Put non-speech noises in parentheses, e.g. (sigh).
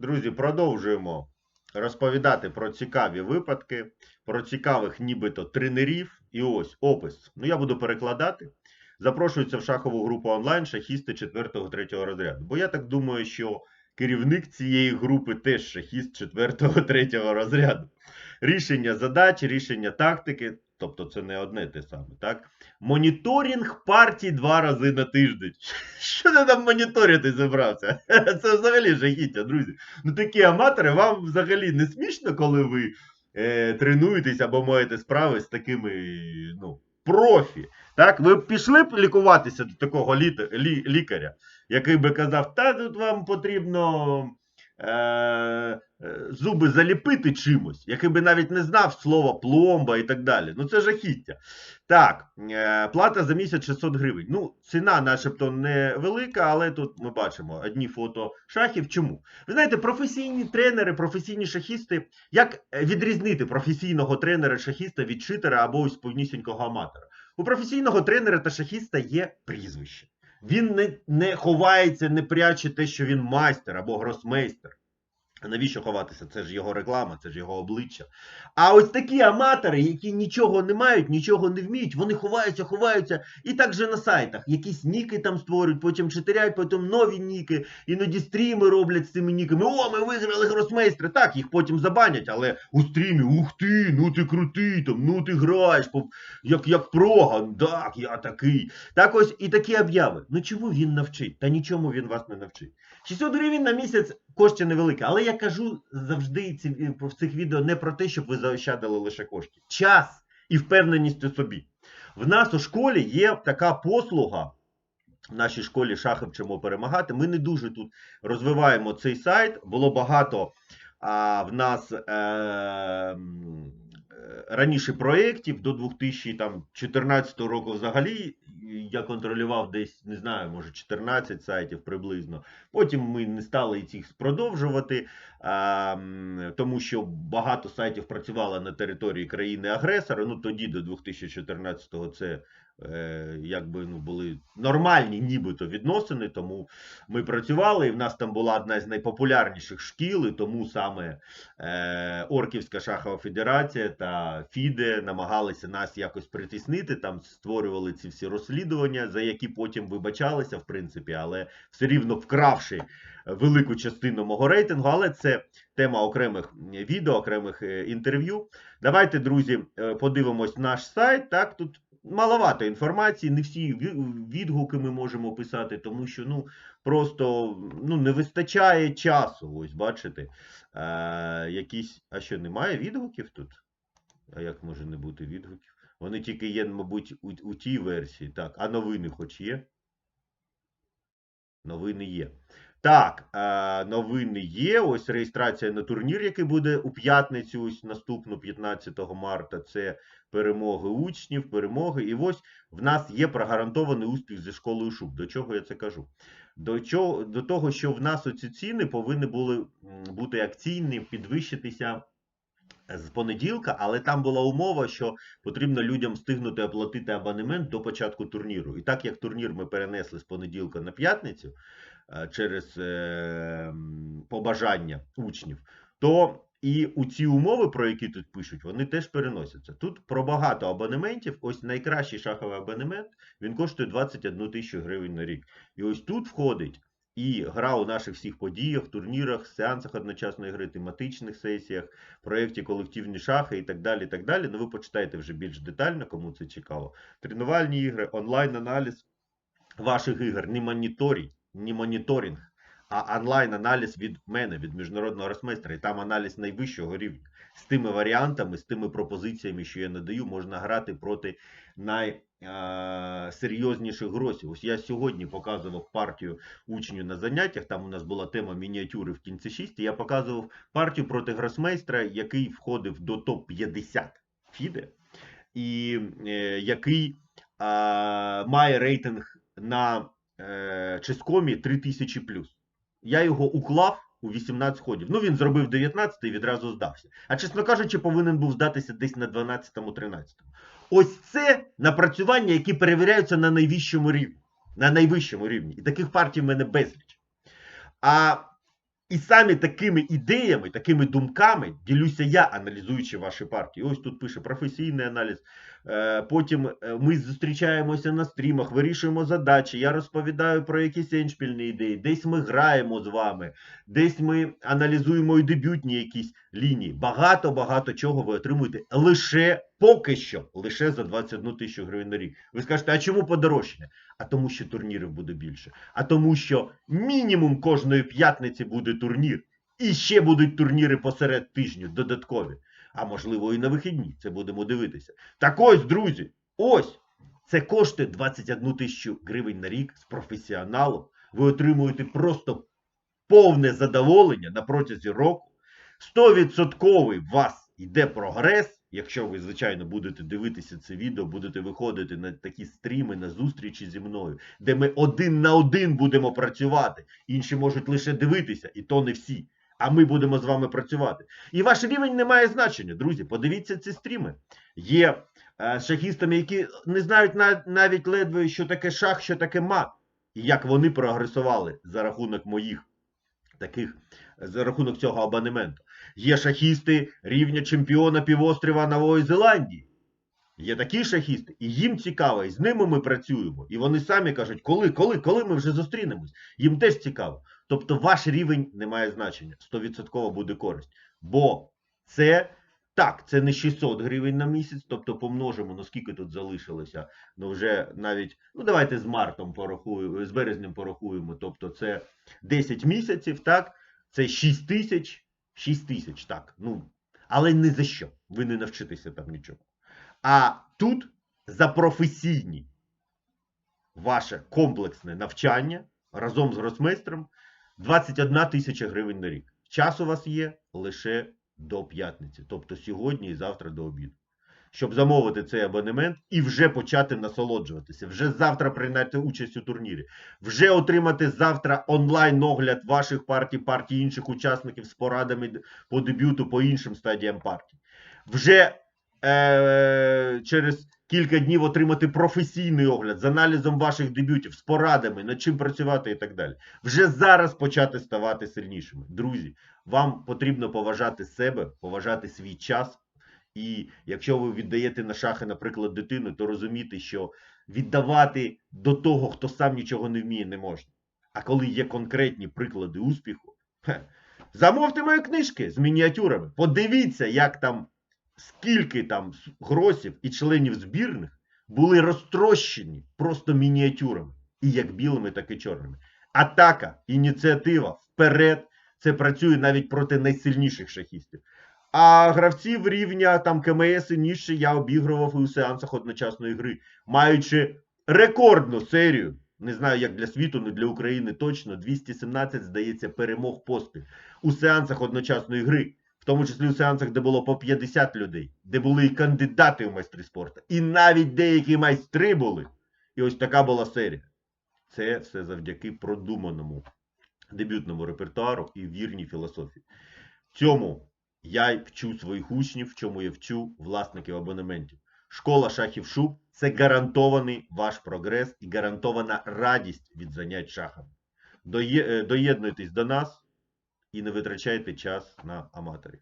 Друзі, продовжуємо розповідати про цікаві випадки, про цікавих нібито тренерів. І ось опис. Ну, я буду перекладати. Запрошуються в шахову групу онлайн шахісти 4-3 розряду. Бо я так думаю, що керівник цієї групи теж шахіст 4-3 (laughs) розряду. Рішення задач, рішення тактики, тобто це не одне те саме, так? Моніторинг партій два рази на тиждень. (laughs) Що ти там моніторити зібрався? (laughs) Це взагалі жахіття, друзі. Ну такі аматори, вам взагалі не смішно, коли ви е, тренуєтесь або маєте справи з такими ну, профі. Так, ви б пішли б лікуватися до такого лі, лікаря, який би казав, та тут вам потрібно е, е, зуби заліпити чимось, який би навіть не знав слова пломба і так далі. Ну це жахіття. Так, е, плата за місяць 600 гривень. Ну, ціна начебто невелика, але тут ми бачимо одні фото шахів. Чому? Ви знаєте, професійні тренери, професійні шахісти, як відрізнити професійного тренера-шахіста від читера або ось повнісінького аматора? У професійного тренера та шахіста є прізвище. Він не, не ховається, не пряче те, що він майстер або гросмейстер. Навіщо ховатися? Це ж його реклама, це ж його обличчя. А ось такі аматори, які нічого не мають, нічого не вміють, вони ховаються, ховаються. І так же на сайтах. Якісь ніки там створюють, потім читеряють, потім нові ніки, іноді стріми роблять з цими ніками. О, ми виграли гросмейстри. Так, їх потім забанять, але у стрімі, ух ти, ну ти крутий, там, ну ти граєш, як, як проган, так, я такий. Так ось і такі обяви. Ну чому він навчить? Та нічому він вас не навчить. 600 гривень на місяць кошти невеликі, але я кажу завжди в цих відео не про те, щоб ви заощадили лише кошти. Час і впевненість у собі. В нас у школі є така послуга. В нашій школі шахи вчимо перемагати. Ми не дуже тут розвиваємо цей сайт. Було багато а, в нас е, е, раніше проєктів до 2014 року взагалі. Я контролював десь, не знаю, може 14 сайтів приблизно. Потім ми не стали їх продовжувати, тому що багато сайтів працювало на території країни-агресора. Ну тоді до 2014-го це якби ну, були нормальні нібито відносини, тому ми працювали, і в нас там була одна з найпопулярніших шкіл, і тому саме е, Орківська шахова федерація та ФІДЕ намагалися нас якось притіснити, там створювали ці всі розслідування, за які потім вибачалися, в принципі, але все рівно вкравши велику частину мого рейтингу, але це тема окремих відео, окремих е, інтерв'ю. Давайте, друзі, е, подивимось наш сайт. Так, тут маловато інформації, не всі відгуки ми можемо писати, тому що ну просто ну, не вистачає часу. Ось бачите, е, якісь. А що, немає відгуків тут? А як може не бути відгуків? Вони тільки є, мабуть, у, у тій версії. Так, а новини хоч є? Новини є. Так, е, новини є. Ось реєстрація на турнір, який буде у п'ятницю, ось наступну 15 марта. Це перемоги учнів, перемоги. І ось в нас є прогарантований успіх зі школою шуб. До чого я це кажу? До, чого, до того, що в нас оці ціни повинні були бути акційні, підвищитися з понеділка, але там була умова, що потрібно людям встигнути оплатити абонемент до початку турніру. І так як турнір ми перенесли з понеділка на п'ятницю е, через е, побажання учнів, то і у ці умови, про які тут пишуть, вони теж переносяться. Тут про багато абонементів. Ось найкращий шаховий абонемент він коштує 21 тисячу гривень на рік. І ось тут входить і гра у наших всіх подіях, турнірах, сеансах одночасної гри, тематичних сесіях, проєкті колективні шахи і так далі. і так далі. Ну ви почитайте вже більш детально, кому це цікаво. Тренувальні ігри, онлайн-аналіз ваших ігор, не моніторінг, не моніторинг, а онлайн-аналіз від мене, від міжнародного росмейстра. І там аналіз найвищого рівня. З тими варіантами, з тими пропозиціями, що я надаю, можна грати проти найсерйозніших гросів. Ось я сьогодні показував партію учнів на заняттях. Там у нас була тема мініатюри в кінці 6. І я показував партію проти гросмейстра, який входив до топ-50 FIDE, і е, який а, має рейтинг на е, Ческомі 3000 Я його уклав у 18 ходів. Ну, він зробив 19 і відразу здався. А чесно кажучи, повинен був здатися десь на 12-13. Ось це напрацювання, які перевіряються на найвищому рівні. На найвищому рівні. І таких партій в мене безліч. А І саме такими ідеями, такими думками ділюся я, аналізуючи ваші партії. Ось тут пише професійний аналіз. Е, Потім е, ми зустрічаємося на стрімах, вирішуємо задачі. Я розповідаю про якісь еншпільні ідеї. Десь ми граємо з вами, десь ми аналізуємо і дебютні якісь лінії. Багато багато чого ви отримуєте лише поки що, лише за 21 тисячу гривень на рік. Ви скажете, а чому подорожчання? А тому, що турнірів буде більше. А тому, що мінімум кожної п'ятниці буде турнір. І ще будуть турніри посеред тижню додаткові. А можливо і на вихідні. Це будемо дивитися. Так ось, друзі, ось це коштує 21 тисячу гривень на рік з професіоналом. Ви отримуєте просто повне задоволення на протязі року. 100% у вас йде прогрес. Якщо ви, звичайно, будете дивитися це відео, будете виходити на такі стріми, на зустрічі зі мною, де ми один на один будемо працювати. Інші можуть лише дивитися, і то не всі. А ми будемо з вами працювати. І ваш рівень не має значення, друзі. Подивіться ці стріми. Є е, шахістами, які не знають на- навіть ледве, що таке шах, що таке мат, і як вони прогресували за рахунок моїх таких, за рахунок цього абонементу. Є шахісти рівня чемпіона півострова Нової Зеландії. Є такі шахісти, і їм цікаво, і з ними ми працюємо. І вони самі кажуть, коли, коли, коли ми вже зустрінемось. Їм теж цікаво. Тобто ваш рівень не має значення. 100% буде користь. Бо це так, це не 600 гривень на місяць, тобто помножимо, ну скільки тут залишилося. Ну вже навіть, ну давайте з мартом порахуємо, з березнем порахуємо. Тобто це 10 місяців, так? Це 6 тисяч, 6 тисяч, так. Ну, але не за що. Ви не навчитеся там нічого. А тут за професійні ваше комплексне навчання разом з гросмейстром 21 тисяча гривень на рік. Час у вас є лише до п'ятниці, тобто сьогодні і завтра до обіду. Щоб замовити цей абонемент і вже почати насолоджуватися, вже завтра прийняти участь у турнірі, вже отримати завтра онлайн-огляд ваших партій, партій інших учасників з порадами по дебюту, по іншим стадіям партій. Вже е- через кілька днів отримати професійний огляд з аналізом ваших дебютів, з порадами, над чим працювати і так далі. Вже зараз почати ставати сильнішими. Друзі, вам потрібно поважати себе, поважати свій час. І якщо ви віддаєте на шахи, наприклад, дитину, то розуміти, що віддавати до того, хто сам нічого не вміє, не можна. А коли є конкретні приклади успіху, замовте мої книжки з мініатюрами. Подивіться, як там, скільки там гросів і членів збірних були розтрощені просто мініатюрами. І як білими, так і чорними. Атака, ініціатива, вперед. Це працює навіть проти найсильніших шахістів. А гравців рівня там КМС і нижче я обігрував і у сеансах одночасної гри, маючи рекордну серію. Не знаю, як для світу, але для України точно 217, здається, перемог поспіль у сеансах одночасної гри, тому числі у сеансах, де було по 50 людей, де були і кандидати в майстри спорту, і навіть деякі майстри були. І ось така була серія. Це все завдяки продуманому дебютному репертуару і вірній філософії. Цьому я вчу своїх учнів, в чому я вчу власників абонементів. Школа шахів шуб це гарантований ваш прогрес і гарантована радість від занять шахами. Е, Доєднуйтесь до нас і не витрачайте час на аматорів.